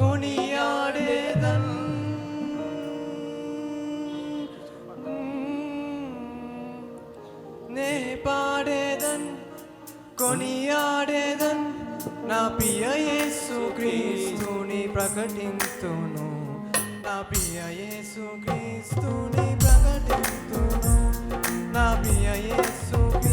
కొనియాడేదన్. నే పాడేదన్ కొనియాడేదన్. నా ప్రియ యేసు క్రీస్తుని ప్రకటింతును. నా ప్రియ యేసు క్రీస్తుని ప్రకటింతును. నా ప్రియ యేసు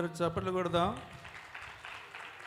అందరూ చప్పట్లు కొడదాం.